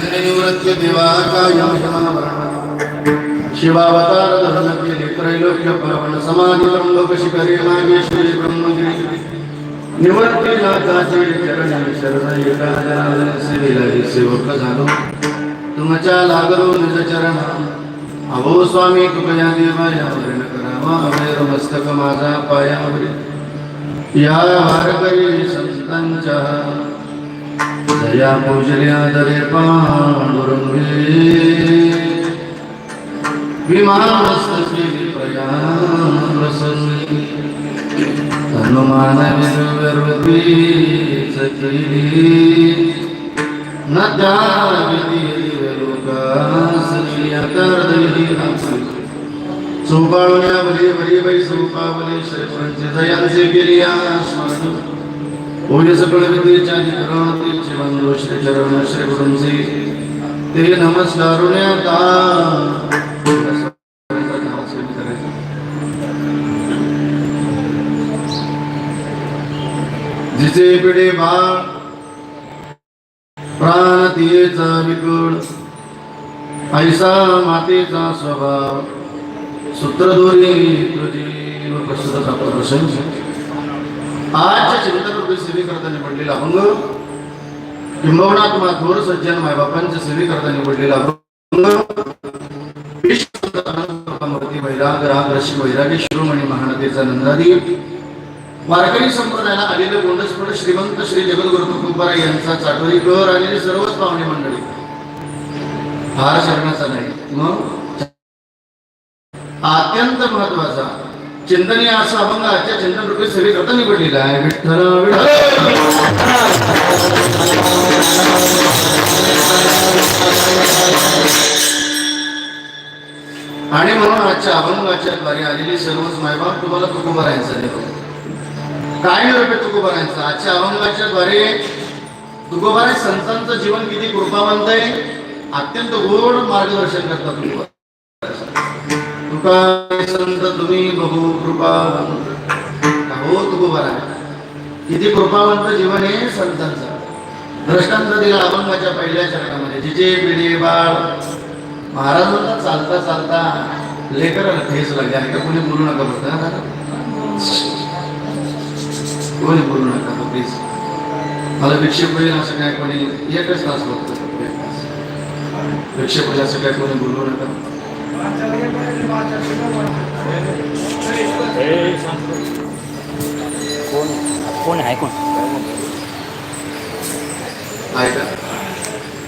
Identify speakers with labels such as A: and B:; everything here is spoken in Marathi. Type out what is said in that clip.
A: सत्य देवा शिवावतार धरण त्रैलोक्य परवण समाधी त्र्यंबक शिखरे नागेश्वरी ब्रह्मगिरी। निवृत्ती नाथाचे चरण शरण एका सेवक झालो तुमच्या लागलो निज चरण अहो स्वामी कृपया देवाया न करावा अवैर मस्तक माझा पायावर या वारकरी संतांच्या। दया पूजल्या दरे पांडुरंगे। विमानस्तके प्रयाण हनुमान विरवरती सखी। न सोपावल्या बरी बरी बाई सोपावले श्रीफळांचे दयांचे गिरिया स्मरण सकळ विद्येच्या अधिकरण चरण श्री गुरुजी. ते नमस्कारुण्याता जिचे पिढे बाळ प्राण तियेचा विकड ऐसा मातेचा स्वभाव सूत्रधोरी तुझी व प्रसिद्ध प्रसंग आजच्या चिंतन सेवे करताना म्हणलेला अभंग किंबहुना तुम्हा थोर सज्जन मायबापांच्या सेवे करताना पडलेला वैराग राग रशी वैरागी शिरोमणी महानतेचा नंदादी वारकरी संप्रदायाला आलेले गोंडस्फोट श्रीमंत श्री जगद्गुरु तुकोबारा यांचा चाटोरी कर आलेले सर्वच पाहुणे मंडळी. फार शरणाचा नाही. मग? अत्यंत महत्त्वाचा चिंतनीय असा अभंग आजच्या चिंतन रूपी सगळी कथा निवडलेला आहे. विठ्ठल आणि म्हणून आजच्या अभंगाच्या द्वारे आलेली सर्वच मायबाप तुम्हाला तुकोबारायचं देतो. काय निरोपे तुकोबारायचं? आजच्या अभंगाच्या द्वारे तुकोबाराय संतांचं जीवन किती कृपावंत आहे. अत्यंत गोड मार्गदर्शन करतात तुकोबार. तुका संत तुम्ही बहु कृपावंत हो तुकोबाराय किती कृपावंत जीवन आहे संतांचं. दृष्टांत दिला अभंगाच्या पहिल्या चरणामध्ये. जिजे बिडे बाळ. महाराज चालता चालता लेकर ठेस लागले आहे का कोणी बोलू नका बघता कोणी बोलू नका प्लीज मला विक्षेप होईल असं काय कोणी एकच तास बघतो विक्षेप होईल असं काय कोणी बोलू नका.
B: कोण कोण आहे कोण
A: ऐका